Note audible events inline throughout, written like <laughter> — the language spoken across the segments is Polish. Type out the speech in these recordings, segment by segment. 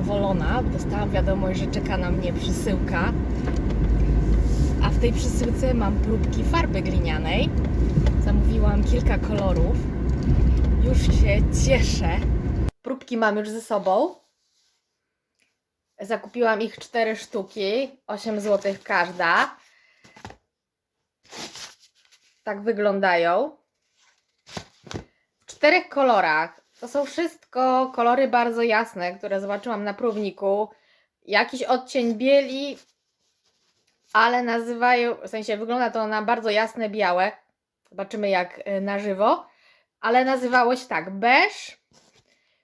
zadowolona. Dostałam wiadomość, że czeka na mnie przesyłka. A w tej przesyłce mam próbki farby glinianej. Zamówiłam kilka kolorów. Już się cieszę. Próbki mam już ze sobą. Zakupiłam ich 4 sztuki, 8 zł każda. Tak wyglądają. W czterech kolorach. To są wszystko kolory bardzo jasne, które zobaczyłam na próbniku. Jakiś odcień bieli, ale nazywają, w sensie wygląda to na bardzo jasne białe. Zobaczymy jak y, na żywo. Ale nazywało się tak: beż,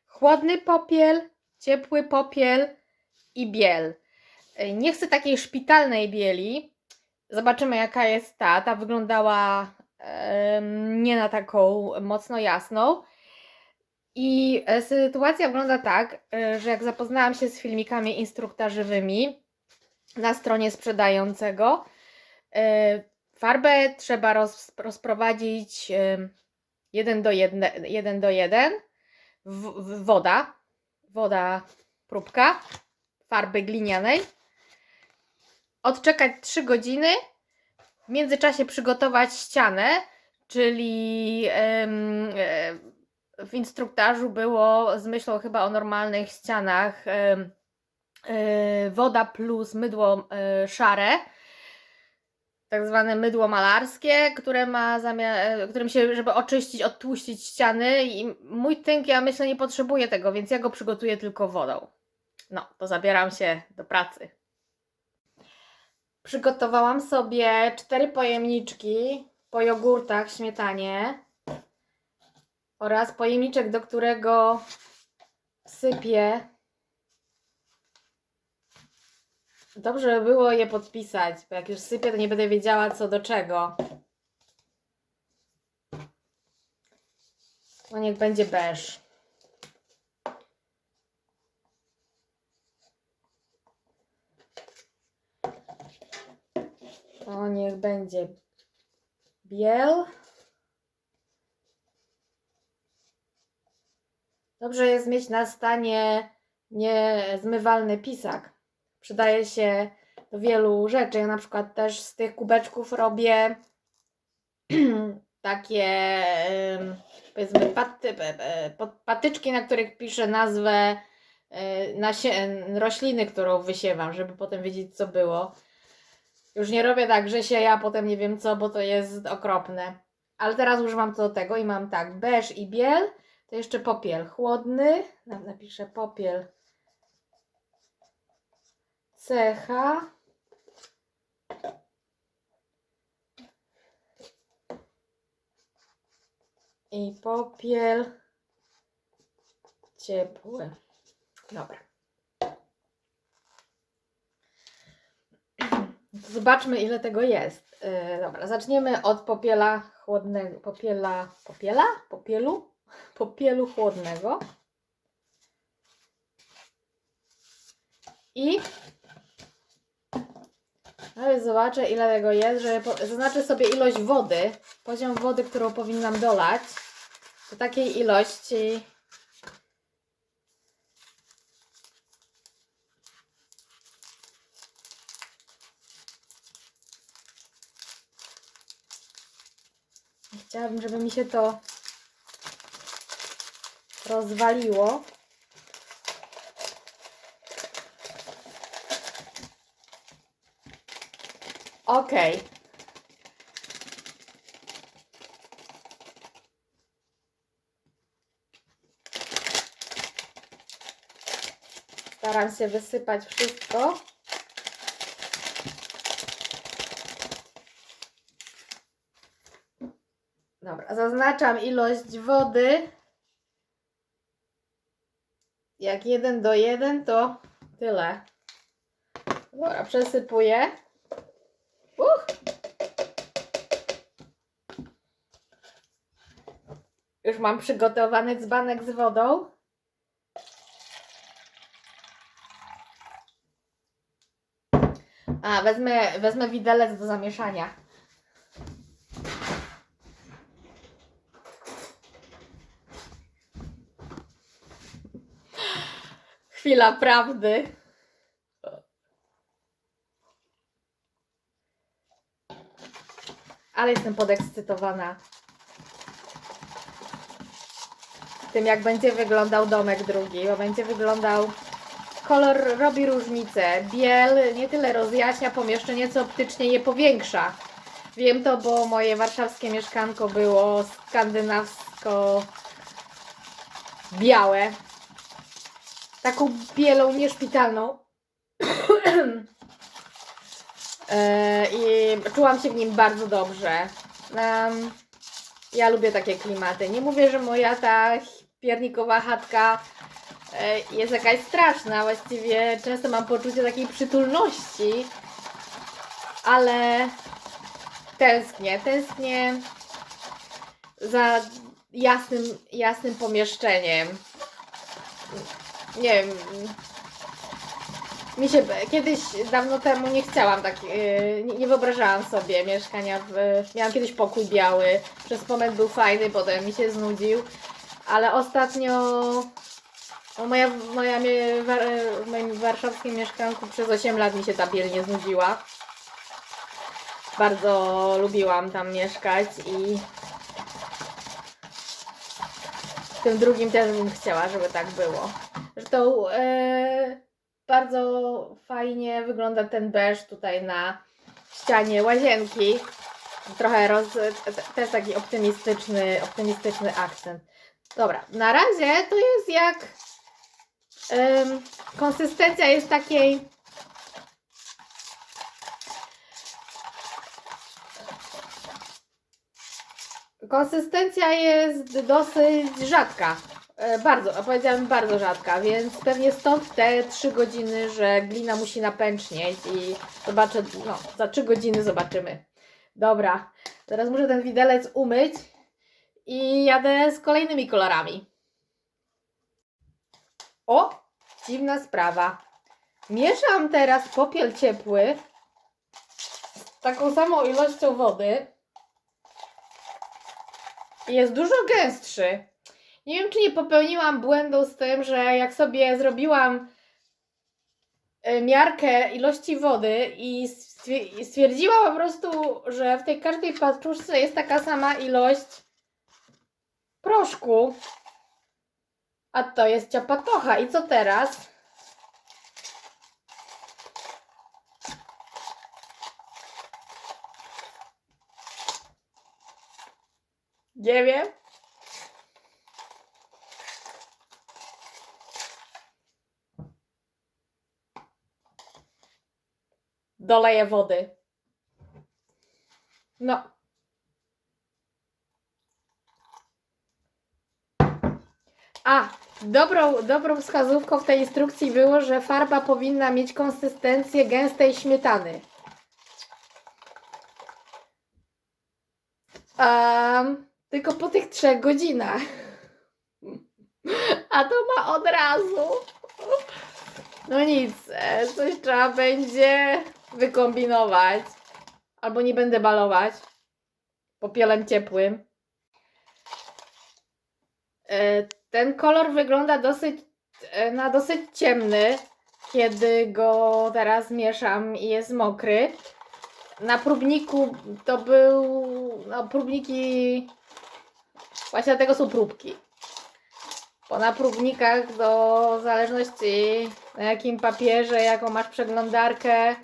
chłodny popiel, ciepły popiel i biel. Y, Nie chcę takiej szpitalnej bieli. Zobaczymy jaka jest ta. Ta wyglądała nie na taką mocno jasną. I e, sytuacja wygląda tak, e, że jak zapoznałam się z filmikami instruktażywymi na stronie sprzedającego, e, farbę trzeba roz, rozprowadzić 1 do 1, 1 do 1 w, w woda, woda próbka farby glinianej, odczekać 3 godziny, w międzyczasie przygotować ścianę, czyli em, e, w instruktażu było z myślą chyba o normalnych ścianach e, woda plus mydło e, szare, tak zwane mydło malarskie, które ma zamiar, e, którym się, żeby oczyścić, odtłuścić ściany i mój tynk, ja myślę, nie potrzebuje tego, więc ja go przygotuję tylko wodą. No, to zabieram się do pracy. Przygotowałam sobie cztery pojemniczki po jogurtach, śmietanie oraz pojemniczek, do którego sypię. Dobrze by było je podpisać, bo jak już sypię, to nie będę wiedziała co do czego. No niech będzie beż. To niech będzie biel. Dobrze jest mieć na stanie niezmywalny pisak. Przydaje się do wielu rzeczy. Ja na przykład też z tych kubeczków robię <clears throat> takie powiedzmy paty, patyczki, na których piszę nazwę e, rośliny, którą wysiewam, żeby potem wiedzieć co było. Już nie robię tak, że się ja potem nie wiem co, bo to jest okropne. Ale teraz używam to do tego i mam tak, beż i biel, to jeszcze popiel chłodny, Na- napiszę popiel cecha. I popiel ciepły. Dobra. Zobaczmy, ile tego jest. Yy, dobra, zaczniemy od popiela chłodnego. Popiela. Popiela? Popielu? Popielu chłodnego. I nawet zobaczę, ile tego jest, po... zaznaczę sobie ilość wody, poziom wody, którą powinnam dolać. Do takiej ilości Chciałabym, żeby mi się to rozwaliło. Okej. Staram się wysypać wszystko. Dobra, zaznaczam ilość wody. Jak 1 do 1 to tyle. Dobra, przesypuję. Uch. Już mam przygotowany dzbanek z wodą. A, wezmę, wezmę widelec do zamieszania. Chwila prawdy. Ale jestem podekscytowana. Tym, jak będzie wyglądał domek drugi, bo będzie wyglądał. Kolor robi różnicę. Biel nie tyle rozjaśnia pomieszczenie, co optycznie je powiększa. Wiem to, bo moje warszawskie mieszkanko było skandynawsko białe. Taką bielą, nieszpitalną. <clears throat> E, I czułam się w nim bardzo dobrze. Ja lubię takie klimaty. Nie mówię, że moja ta piernikowa chatka e, jest jakaś straszna. Właściwie często mam poczucie takiej przytulności, ale tęsknię. Tęsknię za jasnym, jasnym pomieszczeniem. Nie wiem. Mi się kiedyś, dawno temu nie chciałam tak, yy, nie, wyobrażałam sobie mieszkania w. Miałam kiedyś pokój biały. Przez moment był fajny, potem mi się znudził. Ale ostatnio. Moja, moja, w moim warszawskim mieszkanku przez 8 lat mi się ta biel nie znudziła. Bardzo lubiłam tam mieszkać i w tym drugim też bym chciała, żeby tak było. Zresztą e, bardzo fajnie wygląda ten beż tutaj na ścianie łazienki. Trochę roz, te- też taki optymistyczny, optymistyczny akcent. Dobra, na razie to jest jak em, konsystencja jest takiej Konsystencja jest dosyć rzadka. E, Bardzo, a powiedziałabym bardzo rzadka, więc pewnie stąd te 3 godziny, że glina musi napęcznieć i zobaczę, no, za 3 godziny zobaczymy. Dobra, teraz muszę ten widelec umyć i jadę z kolejnymi kolorami. O, dziwna sprawa. Mieszam teraz popiel ciepły z taką samą ilością wody jest dużo gęstszy. Nie wiem, czy nie popełniłam błędu z tym, że jak sobie zrobiłam e, miarkę ilości wody i stwier- i stwierdziłam po prostu, że w tej każdej paczuszce jest taka sama ilość proszku. A to jest ciapatocha. I co teraz? Nie wiem. Doleję wody. No. A, dobrą, dobrą wskazówką w tej instrukcji było, że farba powinna mieć konsystencję gęstej śmietany. Um, tylko po tych trzech godzinach. A to ma od razu. No nic, e, coś trzeba będzie wykombinować. Albo nie będę balować. Popielem ciepłym. E, Ten kolor wygląda dosyć e, na dosyć ciemny, kiedy go teraz mieszam i jest mokry. Na próbniku to był. No, próbniki. Właśnie dlatego są próbki. Bo na próbnikach do zależności na jakim papierze, jaką masz przeglądarkę,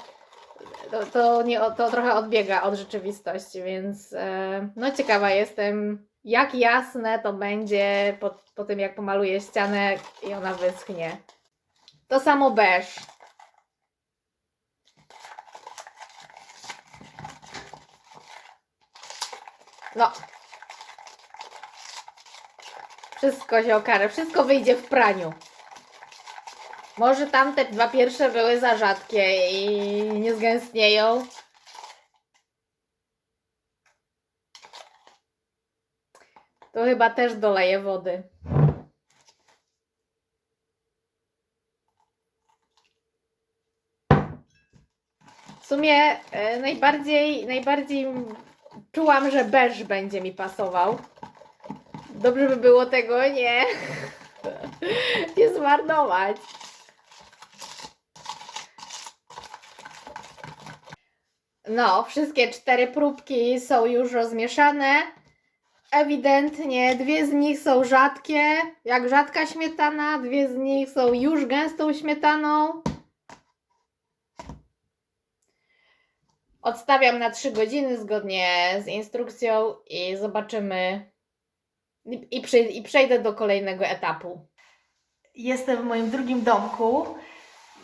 to, to, nie, to trochę odbiega od rzeczywistości, więc e, no ciekawa jestem, jak jasne to będzie po, po tym, jak pomaluję ścianę i ona wyschnie. To samo beż. No. Wszystko się okaże, wszystko wyjdzie w praniu. Może tamte dwa pierwsze były za rzadkie i nie zgęstnieją. To chyba też doleję wody. W sumie e, najbardziej, najbardziej czułam, że beż będzie mi pasował. Dobrze by było tego nie, <laughs> nie zmarnować. No, wszystkie cztery próbki są już rozmieszane. Ewidentnie dwie z nich są rzadkie, jak rzadka śmietana, dwie z nich są już gęstą śmietaną. Odstawiam na 3 godziny zgodnie z instrukcją i zobaczymy. I, i, przej- I przejdę do kolejnego etapu. Jestem w moim drugim domku.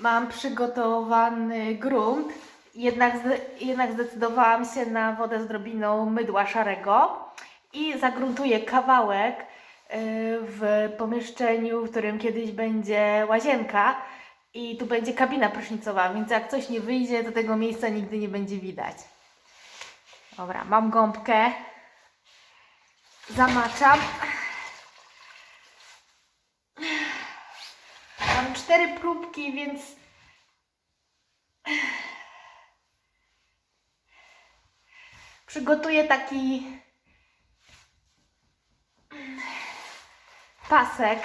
Mam przygotowany grunt, jednak, jednak zdecydowałam się na wodę z drobiną mydła szarego i zagruntuję kawałek y, w pomieszczeniu, w którym kiedyś będzie łazienka i tu będzie kabina prysznicowa, więc jak coś nie wyjdzie, to tego miejsca nigdy nie będzie widać. Dobra, mam gąbkę. Zamaczam. Mam cztery próbki, więc przygotuję taki pasek.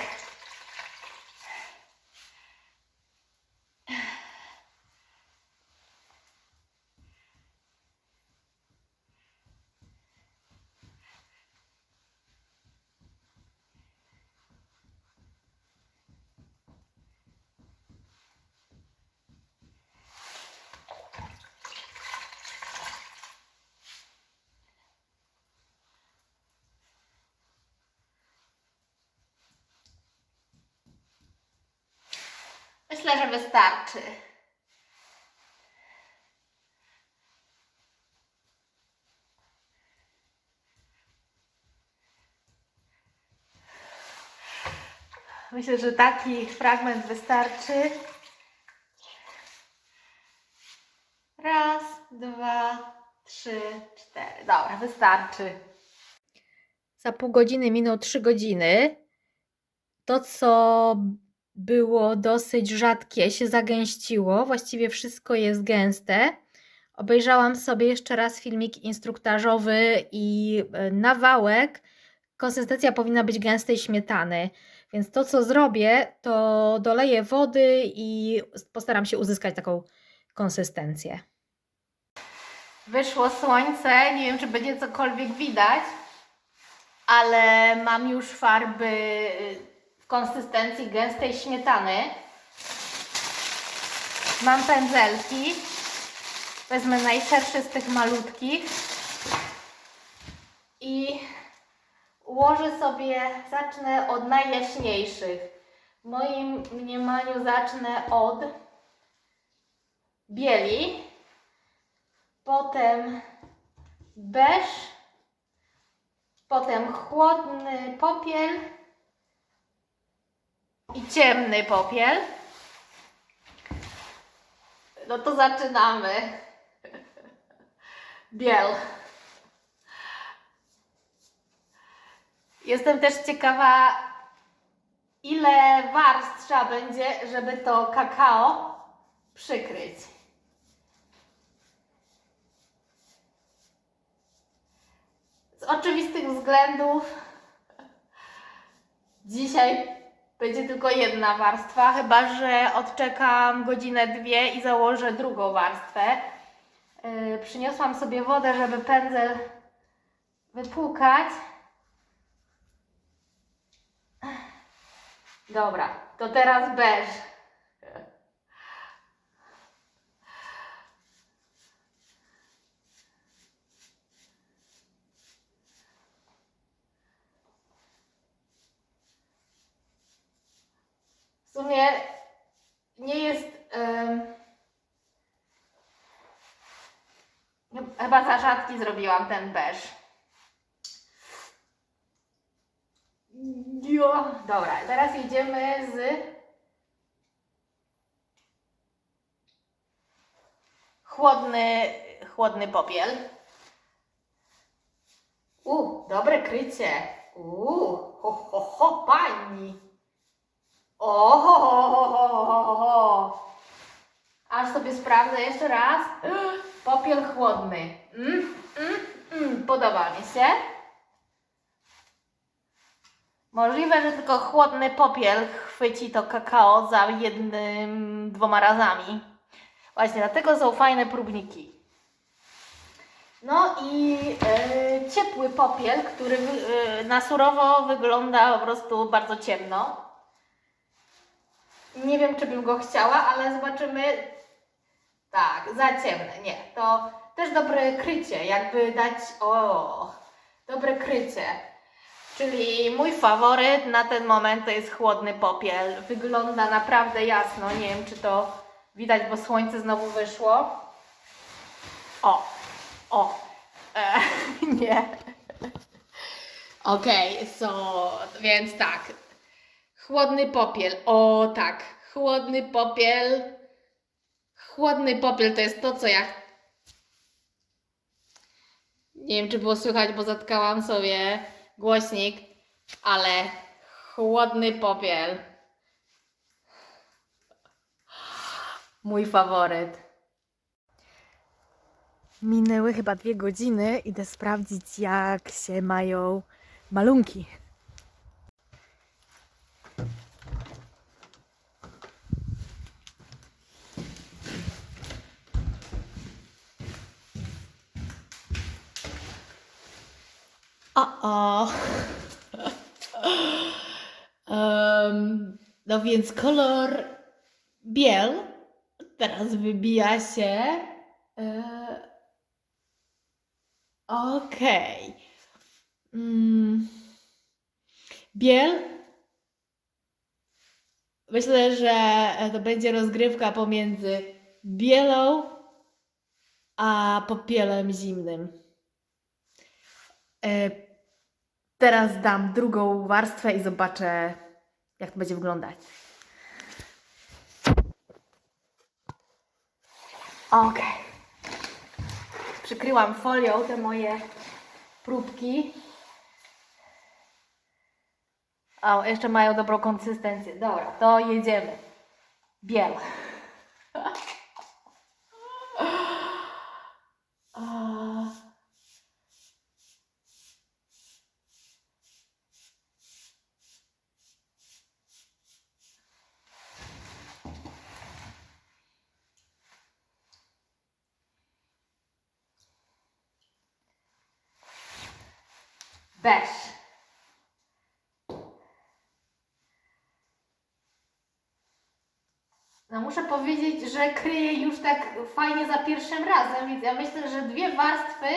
Myślę, że wystarczy. Myślę, że taki fragment wystarczy. Raz, dwa, trzy, cztery. Dobra, wystarczy. Za pół godziny minął trzy godziny. To, co było dosyć rzadkie, się zagęściło. Właściwie wszystko jest gęste. Obejrzałam sobie jeszcze raz filmik instruktażowy i e, na wałek konsystencja powinna być gęstej śmietany. Więc to, co zrobię, to doleję wody i postaram się uzyskać taką konsystencję. Wyszło słońce, nie wiem, czy będzie cokolwiek widać, ale mam już farby w konsystencji gęstej śmietany. Mam pędzelki. Wezmę najszerszy z tych malutkich i ułożę sobie, zacznę od najjaśniejszych. W moim mniemaniu zacznę od bieli, potem beż, potem chłodny popiel i ciemny popiel. No to zaczynamy. <laughs> Biel. Jestem też ciekawa, ile warstw trzeba będzie, żeby to kakao przykryć. Z oczywistych względów <laughs> dzisiaj będzie tylko jedna warstwa, chyba że odczekam godzinę, dwie i założę drugą warstwę. Yy, przyniosłam sobie wodę, żeby pędzel wypłukać. Dobra, to teraz beż. W sumie nie jest. em, chyba za rzadki zrobiłam ten beż. Jo, dobra, teraz jedziemy z chłodny, chłodny popiel. U, dobre krycie. U, ho, ho, ho, pani. O, ho, ho, ho, ho, ho, ho, ho. Aż sobie sprawdzę jeszcze raz. Popiel chłodny. Mm, mm, mm, podoba mi się. Możliwe, że tylko chłodny popiel chwyci to kakao za jednym, dwoma razami. Właśnie dlatego są fajne próbniki. No i e, ciepły popiel, który e, na surowo wygląda po prostu bardzo ciemno. Nie wiem, czy bym go chciała, ale zobaczymy. Tak, za ciemne. Nie, to też dobre krycie, jakby dać. O, dobre krycie. Czyli mój faworyt na ten moment to jest chłodny popiel. Wygląda naprawdę jasno. Nie wiem, czy to widać, bo słońce znowu wyszło. O, o, e, <laughs> nie. Okej, so, więc tak. Chłodny popiel. O, tak. Chłodny popiel. Chłodny popiel to jest to, co ja. Nie wiem, czy było słychać, bo zatkałam sobie głośnik, ale chłodny popiel. Mój faworyt. Minęły chyba dwie godziny. Idę sprawdzić, jak się mają malunki. O. Em, no więc kolor biel teraz wybija się. E, Okej. Mm. Biel. Myślę, że to będzie rozgrywka pomiędzy bielą a popielem zimnym. E, Teraz dam drugą warstwę i zobaczę, jak to będzie wyglądać. Ok. Przykryłam folią te moje próbki. O, jeszcze mają dobrą konsystencję. Dobra, to jedziemy. Biel. A. Beż. No muszę powiedzieć, że kryje już tak fajnie za pierwszym razem, więc ja myślę, że dwie warstwy,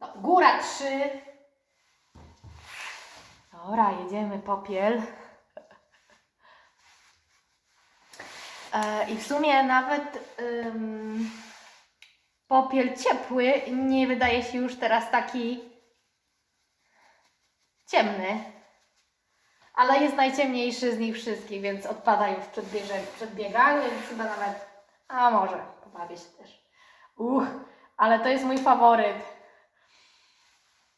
no, góra trzy. Dobra, jedziemy popiel. E, I w sumie nawet ym, popiel ciepły nie wydaje się już teraz taki ciemny. Ale jest najciemniejszy z nich wszystkich, więc odpada już przed, bieże, przed bieganiem, więc chyba nawet. A może, pobawię się też. Uch, ale to jest mój faworyt.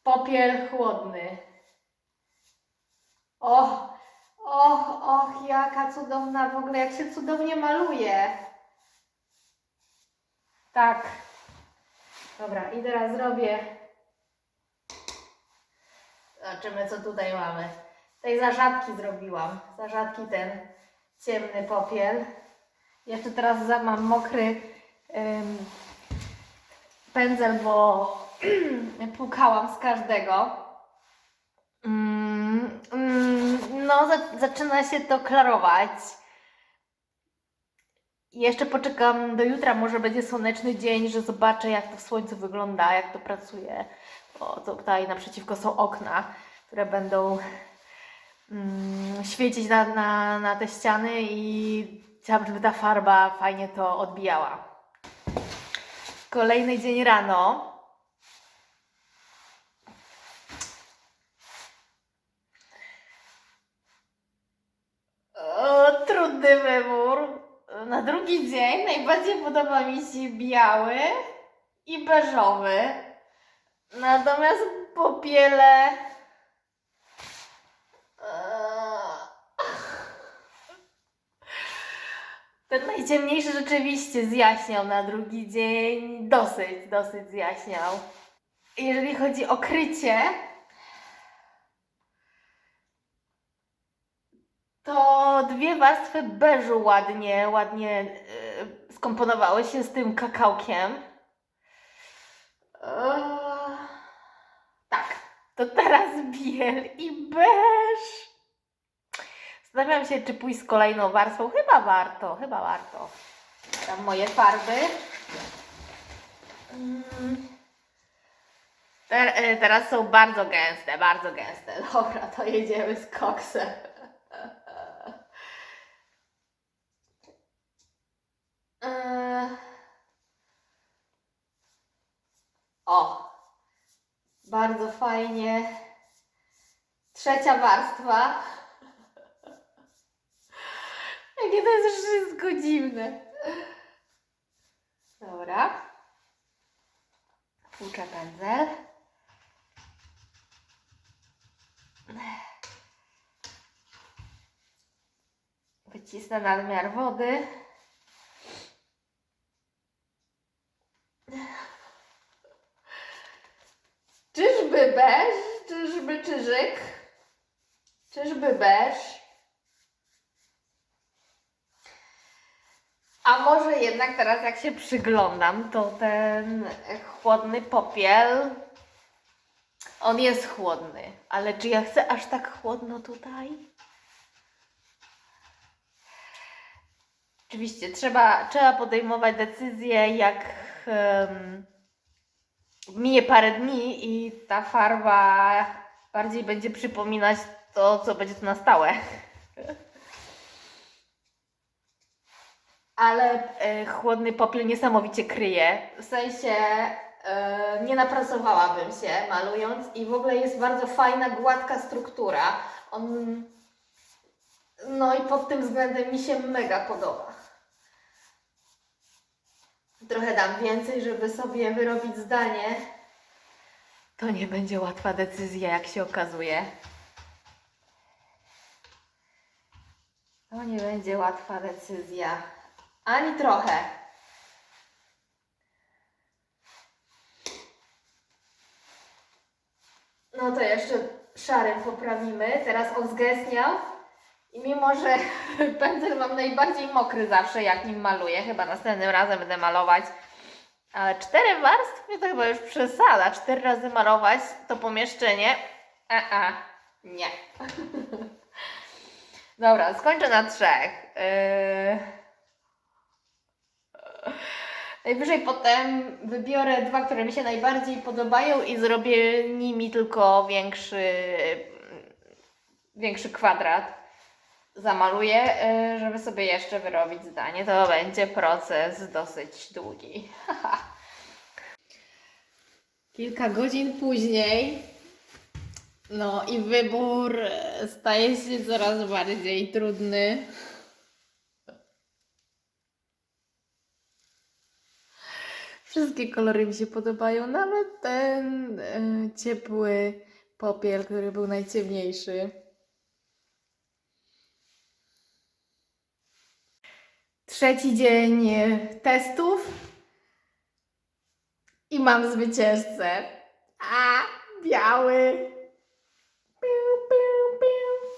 Popiel chłodny. Och, och, och, jaka cudowna w ogóle, jak się cudownie maluje. Tak. Dobra, i teraz zrobię. Zobaczymy, co tutaj mamy. Tej zarzadki zrobiłam. Zarzadki ten ciemny popiel. Jeszcze teraz mam mokry ym, pędzel, bo <clears throat> płukałam z każdego. Mm, mm, no, za, zaczyna się to klarować. Jeszcze poczekam do jutra, może będzie słoneczny dzień, że zobaczę jak to w słońcu wygląda, jak to pracuje. Bo tutaj naprzeciwko są okna, które będą mm, świecić na, na, na te ściany i chciałabym, żeby ta farba fajnie to odbijała. Kolejny dzień rano. O, trudny wybór. Na drugi dzień najbardziej podoba mi się biały i beżowy. Natomiast popiele. Eee, Ten najciemniejszy rzeczywiście zjaśniał na drugi dzień. Dosyć, dosyć zjaśniał. Jeżeli chodzi o krycie, to dwie warstwy beżu ładnie, ładnie skomponowały się z tym kakałkiem. Eee, tak, to teraz biel i beż. Zastanawiam się, czy pójść z kolejną warstwą. Chyba warto, chyba warto. Tam moje farby. Mm. E, teraz są bardzo gęste, bardzo gęste. Dobra, to jedziemy z koksem. Eee. O, bardzo fajnie. Trzecia warstwa. <laughs> Jakie to jest wszystko dziwne. Dobra. Tłuczę pędzel. Wycisnę nadmiar wody. Czyżby beż? Czyżby czyżyk? Czyżby beż? A może jednak teraz jak się przyglądam, to ten chłodny popiel, on jest chłodny, ale czy ja chcę aż tak chłodno tutaj? Oczywiście trzeba, trzeba podejmować decyzję, jak em, minie parę dni i ta farba bardziej będzie przypominać to, co będzie tu na stałe. Ale e, chłodny popiel niesamowicie kryje. W sensie e, nie napracowałabym się malując i w ogóle jest bardzo fajna, gładka struktura. On, no i pod tym względem mi się mega podoba. Trochę dam więcej, żeby sobie wyrobić zdanie. To nie będzie łatwa decyzja, jak się okazuje. To nie będzie łatwa decyzja. Ani trochę. No to jeszcze szarym poprawimy. Teraz on zgęstniał. I mimo, że <laughs> pędzel mam najbardziej mokry zawsze, jak nim maluję, chyba następnym razem będę malować. Ale cztery warstwy to chyba już przesada. Cztery razy malować to pomieszczenie. A, a, nie. <laughs> Dobra, skończę na trzech. Yy... <laughs> Najwyżej potem wybiorę dwa, które mi się najbardziej podobają i zrobię nimi tylko większy, większy kwadrat. Zamaluję, y, żeby sobie jeszcze wyrobić zdanie. To będzie proces dosyć długi. <laughs> Kilka godzin później, no i wybór e, staje się coraz bardziej trudny. Wszystkie kolory mi się podobają, nawet ten e, ciepły popiel, który był najciemniejszy. Trzeci dzień e, testów i mam zwycięzcę. A, biały. Piu, piu, piu.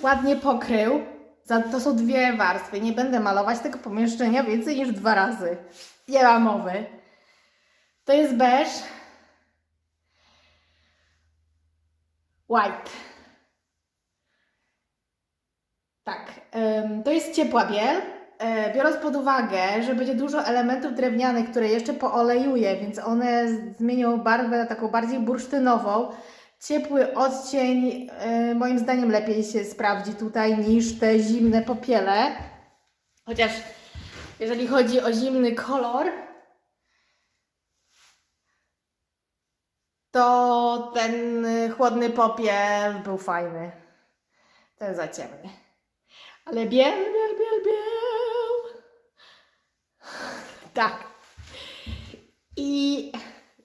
Ładnie pokrył. To są dwie warstwy. Nie będę malować tego pomieszczenia więcej niż dwa razy. Nie ma mowy. To jest beż. White. Tak. to jest ciepła biel. E, biorąc pod uwagę, że będzie dużo elementów drewnianych, które jeszcze poolejuję, więc one zmienią barwę na taką bardziej bursztynową. Ciepły odcień e, moim zdaniem lepiej się sprawdzi tutaj niż te zimne popiele. Chociaż jeżeli chodzi o zimny kolor, to ten y, chłodny popiel był fajny. Ten za ciemny. Ale biel, biel, biel, biel. <laughs> Tak. I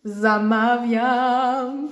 zamawiam